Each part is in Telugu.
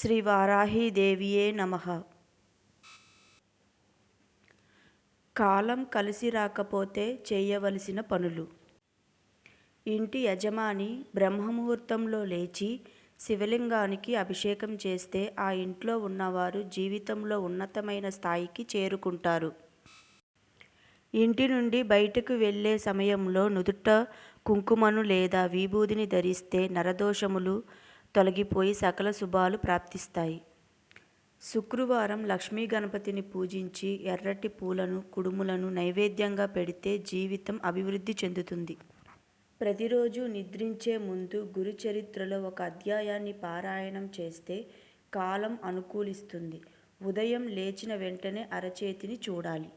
శ్రీ వారాహీదేవియే నమ. కాలం కలిసి రాకపోతే చేయవలసిన పనులు. ఇంటి యజమాని బ్రహ్మముహూర్తంలో లేచి శివలింగానికి అభిషేకం చేస్తే ఆ ఇంట్లో ఉన్నవారు జీవితంలో ఉన్నతమైన స్థాయికి చేరుకుంటారు. ఇంటి నుండి బయటకు వెళ్ళే సమయంలో నుదుట కుంకుమను లేదా విభూదిని ధరిస్తే నరదోషములు తొలగిపోయి సకల శుభాలు ప్రాప్తిస్తాయి. శుక్రవారం లక్ష్మీ గణపతిని పూజించి ఎర్రటి పూలను కుడుములను నైవేద్యంగా పెడితే జీవితం అభివృద్ధి చెందుతుంది. ప్రతిరోజు నిద్రించే ముందు గురు చరిత్రలో ఒక అధ్యాయాన్ని పారాయణం చేస్తే కాలం అనుకూలిస్తుంది. ఉదయం లేచిన వెంటనే అరచేతిని చూడాలి.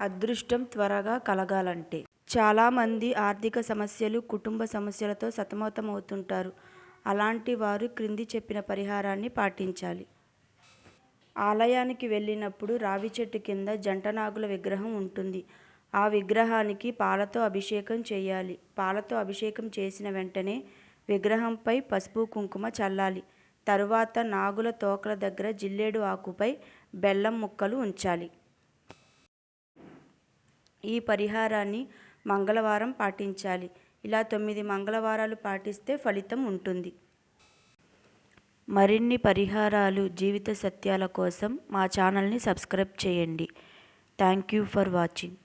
అదృష్టం త్వరగా కలగాలంటే. చాలామంది ఆర్థిక సమస్యలు కుటుంబ సమస్యలతో సతమతమవుతుంటారు. అలాంటి వారు క్రింది చెప్పిన పరిహారాన్ని పాటించాలి. ఆలయానికి వెళ్ళినప్పుడు రావి చెట్టు కింద జంటనాగుల విగ్రహం ఉంటుంది. ఆ విగ్రహానికి పాలతో అభిషేకం చేయాలి. పాలతో అభిషేకం చేసిన వెంటనే విగ్రహంపై పసుపు కుంకుమ చల్లాలి. తరువాత నాగుల తోకల దగ్గర జిల్లేడు ఆకుపై బెల్లం ముక్కలు ఉంచాలి. ఈ పరిహారాన్ని మంగళవారం పాటించాలి. ఇలా తొమ్మిది మంగళవారాలు పాటిస్తే ఫలితం ఉంటుంది. మరిన్ని పరిహారాలు జీవిత సత్యాల కోసం మా ఛానల్ని సబ్స్క్రైబ్ చేయండి. Thank you for watching.